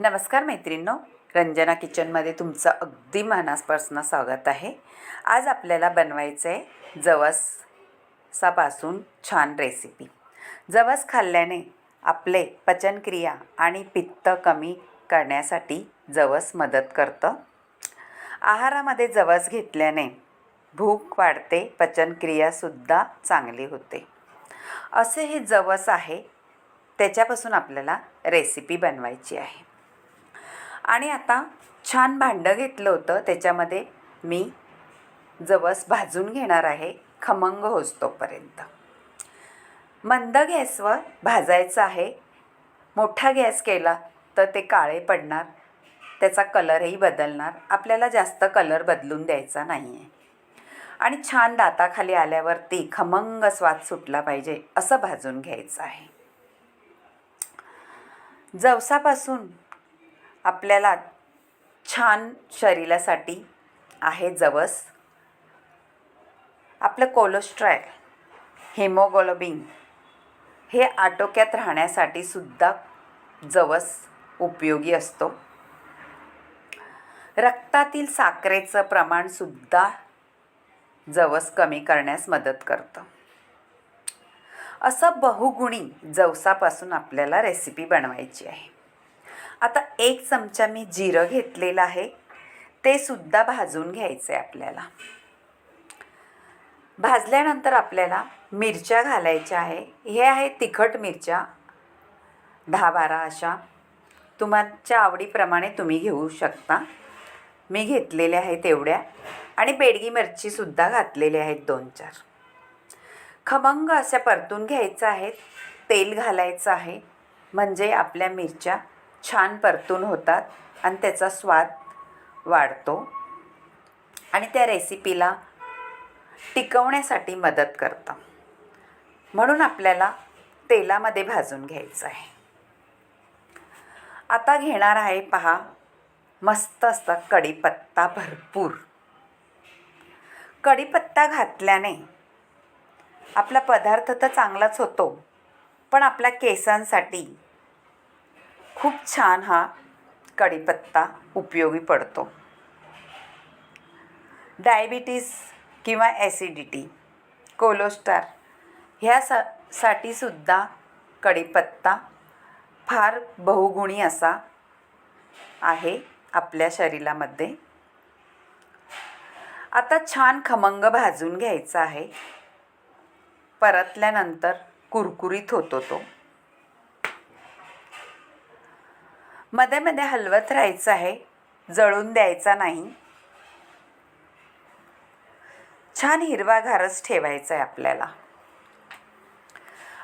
नमस्कार मैत्रिणींनो. रंजना किचनमध्ये तुमचं अगदी मनापासून स्वागत आहे. आज आपल्याला बनवायचं आहे जवसापासून छान रेसिपी जवस खाल्ल्याने आपले पचनक्रिया आणि पित्त कमी करण्यासाठी जवस मदत करतं. आहारामध्ये जवस घेतल्याने भूक वाढते पचनक्रियासुद्धा चांगली होते. असे हे जवस आहे त्याच्यापासून आपल्याला रेसिपी बनवायची आहे. आणि आता छान भांडं घेतलं होतं. त्याच्यामध्ये मी जवस भाजून घेणार आहे. खमंग होसतोपर्यंत मंद गॅसवर भाजायचं आहे. मोठा गॅस केला तर ते काळे पडणार. त्याचा कलरही बदलणार. आपल्याला जास्त कलर बदलून द्यायचा नाही आहे आणि छान दाताखाली आल्यावरती खमंग स्वाद सुटला पाहिजे असं भाजून घ्यायचं आहे. जवसापासून आपल्याला छान शरीरासाठी आहे जवस. आपलं कोलेस्ट्रॉल हिमोग्लोबिन हे आटोक्यात राहण्यासाठी सुद्धा जवस उपयोगी असतो. रक्तातील साखरेचं प्रमाणसुद्धा जवस कमी करण्यास मदत करतं. असं बहुगुणी जवसापासून आपल्याला रेसिपी बनवायची आहे. आता एक चमचा मी जिरं घेतलेलं आहे. ते सुद्धा भाजून घ्यायचं आहे आपल्याला. भाजल्यानंतर आपल्याला मिरच्या घालायच्या आहे. हे आहे तिखट मिरच्या. दहा बारा अशा. तुमच्या आवडीप्रमाणे तुम्ही घेऊ शकता. मी घेतलेल्या आहेत एवढ्या आणि बेडगी मिरचीसुद्धा घातलेल्या आहेत दोन चार. खमंग अशा परतून घ्यायचं आहे. तेल घालायचं आहे. म्हणजे आपल्या मिरच्या छान परतून होतात आणि त्याचा स्वाद वाढतो. आणि त्या रेसिपीला टिकवण्यासाठी मदत करतं. म्हणून आपल्याला तेलामध्ये भाजून घ्यायचं आहे. आता घेणार आहे पहा मस्त असता कढीपत्ता भरपूर. कढीपत्ता घातल्याने आपला पदार्थ तर चांगलाच होतो पण आपल्या केसांसाठी खूप छान हा कढीपत्ता उपयोगी पडतो. डायबिटीस किंवा ॲसिडिटी कोलोस्टार ह्या सा साठीसुद्धा कढीपत्ता फार बहुगुणी असा आहे आपल्या शरीरामध्ये. आता छान खमंग भाजून घ्यायचा आहे. परतल्यानंतर कुरकुरीत होतो तो. मध्ये मध्ये हलवत राहायचं आहे. जळून द्यायचा नाही. छान हिरवागारच ठेवायचा आहे आपल्याला.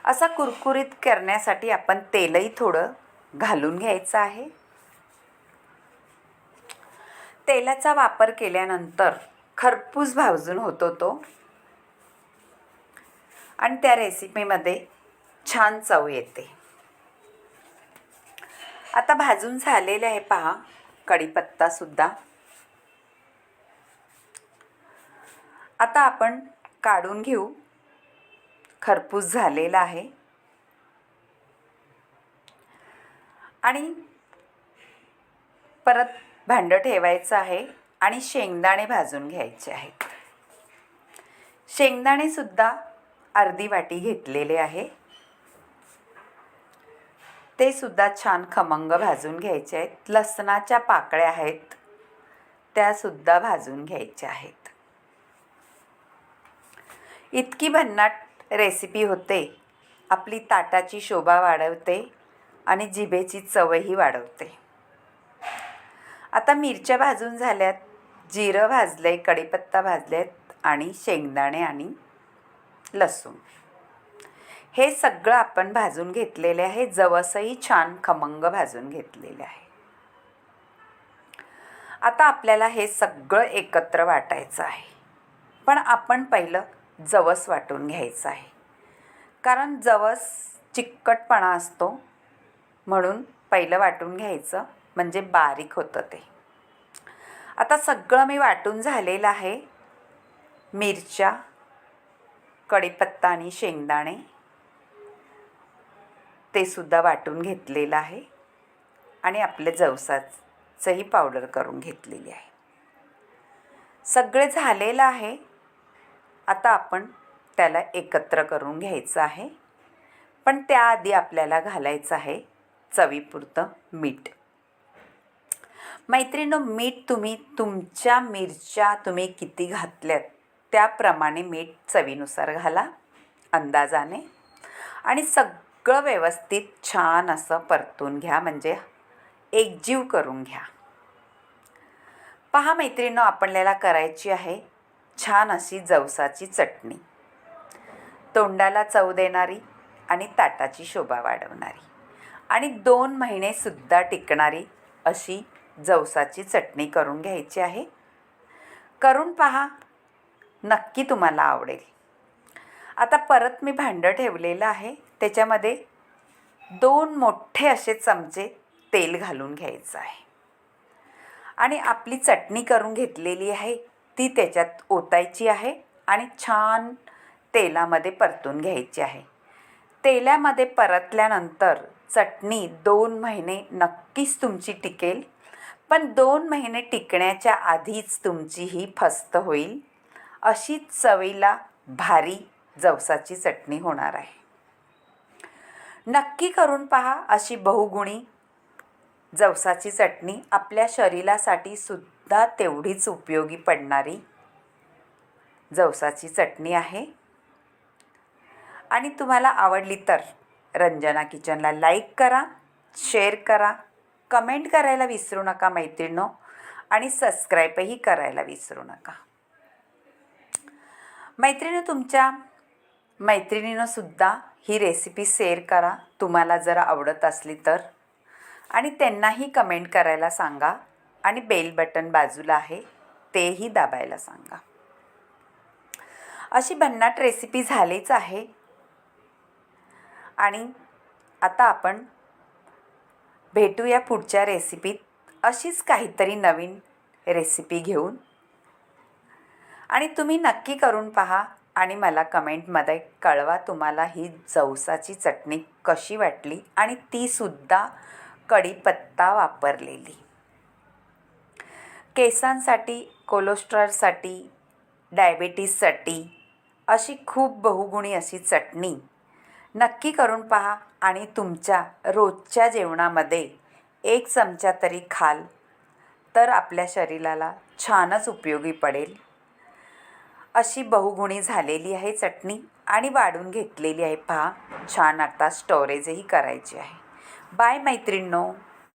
असा कुरकुरीत करण्यासाठी आपण तेलही थोडं घालून घ्यायचं आहे. तेलाचा वापर केल्यानंतर खरपूस भाजून होतो तो. आणि त्या रेसिपीमध्ये छान चव येते. आता भाजून झालेले आहे पहा. कढीपत्तासुद्धा आता आपण काढून घेऊ. खरपूस झालेला आहे. आणि परत भांडं ठेवायचं आहे आणि शेंगदाणे भाजून घ्यायचे आहेत. शेंगदाणेसुद्धा अर्धी वाटी घेतलेले आहे. ते सुद्धा छान खमंग भाजून घ्यायचे आहेत. लसणाच्या पाकळ्या आहेत. त्यासुद्धा भाजून घ्यायच्या आहेत. इतकी भन्नाट रेसिपी होते. आपली ताटाची शोभा वाढवते आणि जिभेची चवही वाढवते. आता मिरच्या भाजून झाल्यात. जिरं भाजले कढीपत्ता भाजलेत आणि शेंगदाणे आणि लसूण. हे सगळं आपण भाजून घेतलेले आहे. जवसही छान खमंग भाजून घेतलेले आहे. आता आपल्याला हे सगळं एकत्र वाटायचं आहे. पण आपण पहिलं जवस वाटून घ्यायचं आहे. कारण जवस चिकटपणा असतो. म्हणून पहिलं वाटून घ्यायचं. म्हणजे बारीक होतं ते. आता सगळं मी वाटून झालेलं आहे. मिरच्या कढीपत्ता आणि शेंगदाणे. ते सुद्धा वाटून घेतलेलं आहे. आणि आपल्या जवसाचंही पावडर करून घेतलेली आहे. सगळे झालेलं आहे. आता आपण त्याला एकत्र करून घ्यायचं आहे. पण त्याआधी आपल्याला घालायचं आहे चवीपुरतं मीठ. मैत्रिणो मीठ तुम्ही तुमच्या मिरच्या तुम्ही किती घातल्यात त्याप्रमाणे मीठ चवीनुसार घाला अंदाजाने. आणि सग सगळं व्यवस्थित छान असं परतून घ्या. म्हणजे एकजीव करून घ्या. पहा मैत्रिणीनं आपल्याला करायची आहे छान अशी जवसाची चटणी. तोंडाला चव देणारी आणि ताटाची शोभा वाढवणारी. आणि दोन महिनेसुद्धा टिकणारी अशी जवसाची चटणी करून घ्यायची आहे. करून पहा. नक्की तुम्हाला आवडेल. आता परत मी भांडं ठेवलेलं आहे. त्याच्यामध्ये दोन मोठे असे चमचे तेल घालून घ्यायचं आहे. आणि आपली चटणी करून घेतलेली आहे ती त्याच्यात ओतायची आहे आणि छान तेलामध्ये परतून घ्यायची आहे. तेलामध्ये परतल्यानंतर चटणी दोन महिने नक्कीच तुमची टिकेल पण दोन महिने टिकण्याच्या आधीच तुमची ही फस्त होईल. अशी चवीला भारी जवसाची चटणी होणार आहे. नक्की करून पहा अशी बहुगुणी. जवसाची चटणी आपल्या शरीरासाठी सुद्धा तेवढीच उपयोगी पडणारी. जवसाची चटणी आहे. आणि तुम्हाला आवडली तर रंजना किचनला लाईक करा शेअर करा कमेंट करायला विसरू नका मैत्रिणो आणि सबस्क्राईबही करायला विसरू नका. मैत्रिणी तुमच्या मैत्रिणीनंसुद्धा ही रेसिपी शेअर करा. तुम्हाला जर आवडत असली तर. आणि त्यांनाही कमेंट करायला सांगा. आणि बेल बटन बाजूला आहे. तेही दाबायला सांगा. अशी भन्नाट रेसिपी झालीच आहे. आणि आता आपण भेटूया पुढच्या रेसिपीत अशीच काहीतरी नवीन रेसिपी घेऊन. आणि तुम्ही नक्की करून पहा. आणि मला कमेंटमध्ये कळवा तुम्हाला ही जवसाची चटणी कशी वाटली आणि तीसुद्धा कढीपत्ता वापरलेली. केसांसाठी कोलेस्ट्रॉलसाठी डायबिटीससाठी अशी खूप बहुगुणी अशी चटणी नक्की करून पहा आणि तुमच्या रोजच्या जेवणामध्ये एक चमचा तरी खाल तर आपल्या शरीराला छानच उपयोगी पडेल. अशी बहुगुणी झालेली आहे चटणी आणि वाढून घेतलेली आहे पहा. छान आता स्टोरेजही करायची आहे. बाय मैत्रिणींनो.